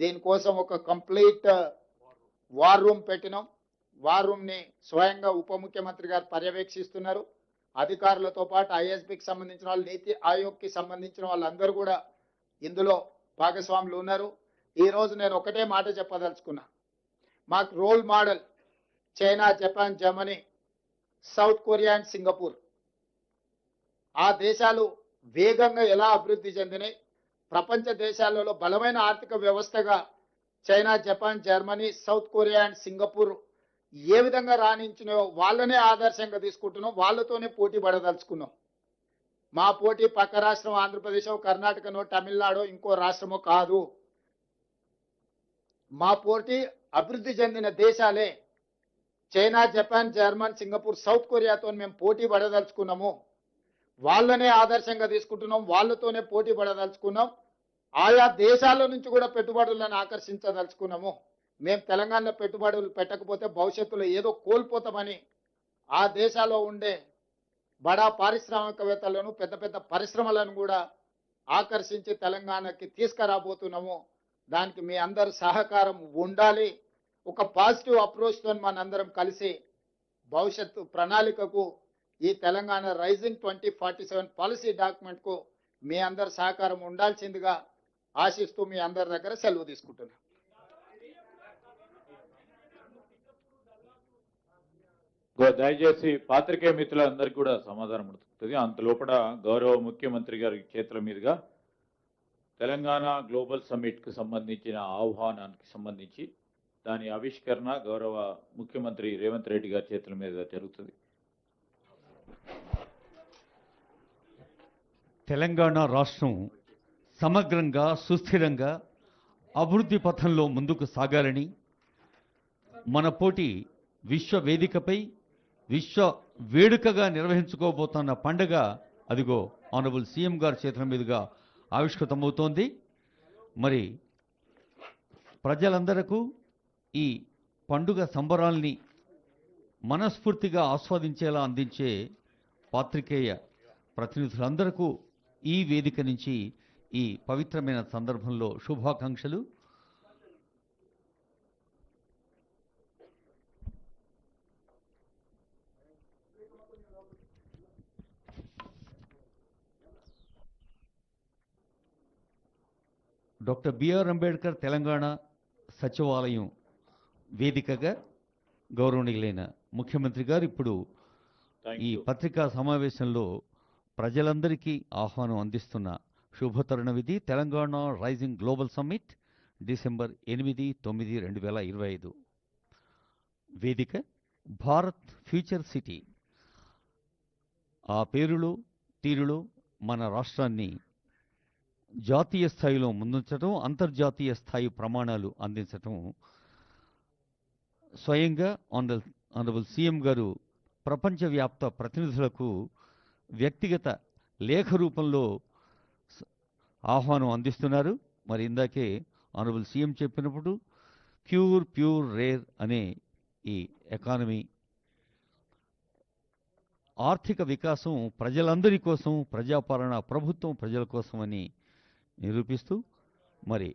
దీనికోసం ఒక complete war room పెట్టినాం. వార్ రూమ్ని స్వయంగా ఉప ముఖ్యమంత్రి గారు పర్యవేక్షిస్తున్నారు. అధికారులతో పాటు ఐఎస్బికి సంబంధించిన వాళ్ళు నీతి ఆయోగ్కి సంబంధించిన వాళ్ళందరూ కూడా ఇందులో భాగస్వాములు ఉన్నారు. ఈరోజు నేను ఒకటే మాట చెప్పదలుచుకున్నా. మాకు role model China Japan Germany South Korea and Singapore. ఆ దేశాలు వేగంగా ఎలా అభివృద్ధి చెందినాయి? ప్రపంచ దేశాలలో బలమైన ఆర్థిక వ్యవస్థగా China Japan Germany South Korea and Singapore ఏ విధంగా రాణించినాయో వాళ్ళనే ఆదర్శంగా తీసుకుంటున్నాం. వాళ్ళతోనే పోటీ పడదలుచుకున్నాం. మా పోటీ పక్క రాష్ట్రం ఆంధ్రప్రదేశ్ కర్ణాటకనో తమిళనాడో ఇంకో రాష్ట్రమో కాదు. మా పోటీ అభివృద్ధి చెందిన దేశాలే. China Japan German Singapore South కొరియాతో మేము పోటీ పడదలుచుకున్నాము. వాళ్ళనే ఆదర్శంగా తీసుకుంటున్నాం వాళ్ళతోనే పోటీ పడదలుచుకున్నాం ఆయా దేశాల నుంచి కూడా పెట్టుబడులను ఆకర్షించదలుచుకున్నాము. మేము తెలంగాణలో పెట్టుబడులు పెట్టకపోతే భవిష్యత్తులో ఏదో కోల్పోతామని ఆ దేశాల్లో ఉండే బడా పారిశ్రామికవేత్తలను పెద్ద పెద్ద పరిశ్రమలను కూడా ఆకర్షించి తెలంగాణకి తీసుకురాబోతున్నాము. దానికి మీ అందరి సహకారం ఉండాలి. ఒక పాజిటివ్ అప్రోచ్తో మనందరం కలిసి భవిష్యత్తు ప్రణాళికకు ఈ Telangana rising twenty forty seven policy డాక్యుమెంట్కు మీ అందరి సహకారం ఉండాల్సిందిగా ఆశిస్తూ మీ అందరి దగ్గర సెలవు తీసుకుంటున్నాను దయచేసి పాత్రికేయ మిత్రులందరికీ కూడా సమాధానం ఉంటుంది అంత లోపల గౌరవ ముఖ్యమంత్రి గారి చేతుల మీదుగా తెలంగాణ గ్లోబల్ సమ్మిట్కు సంబంధించిన ఆహ్వానానికి సంబంధించి దాని ఆవిష్కరణ గౌరవ ముఖ్యమంత్రి రేవంత్ రెడ్డి గారి చేతుల మీద జరుగుతుంది. తెలంగాణ రాష్ట్రం సమగ్రంగా సుస్థిరంగా అభివృద్ధి పథంలో ముందుకు సాగాలని మన పోటీ విశ్వ వేదికపై విశ్వ వేడుకగా నిర్వహించుకోబోతున్న పండగ అదిగో ఆనరబుల్ సీఎం గారి చేతుల మీదుగా ఆవిష్కృతమవుతోంది. మరి ప్రజలందరకు ఈ పండుగ సంబరాల్ని మనస్ఫూర్తిగా ఆస్వాదించేలా అందించే పాత్రికేయ ప్రతినిధులందరకు ఈ వేదిక నుంచి ఈ పవిత్రమైన సందర్భంలో శుభాకాంక్షలు. డాక్టర్ బిఆర్ అంబేద్కర్ తెలంగాణ సచివాలయం వేదికగా గౌరవనీయులైన ముఖ్యమంత్రి గారు ఇప్పుడు ఈ పత్రికా సమావేశంలో ప్రజలందరికీ ఆహ్వానం అందిస్తున్న శుభతరుణం ఇది Telangana rising global summit December ఎనిమిది తొమ్మిది రెండు వేల ఇరవై ఐదు. వేదిక భారత్ ఫ్యూచర్ సిటీ. ఆ పేరులో తీరులో మన రాష్ట్రాన్ని జాతీయ స్థాయిలో ముందుంచడం అంతర్జాతీయ స్థాయి ప్రమాణాలు అందించటం స్వయంగా ఆనరబుల్ ఆనరబుల్ సీఎం గారు ప్రపంచవ్యాప్త ప్రతినిధులకు వ్యక్తిగత లేఖ రూపంలో ఆహ్వానం అందిస్తున్నారు. మరి ఇందాకే ఆనరబుల్ సీఎం చెప్పినప్పుడు క్యూర్ ప్యూర్ రేర్ అనే ఈ ఎకానమీ ఆర్థిక వికాసం ప్రజలందరి కోసం ప్రజాపాలన ప్రభుత్వం ప్రజల కోసమని నిరూపిస్తూ మరి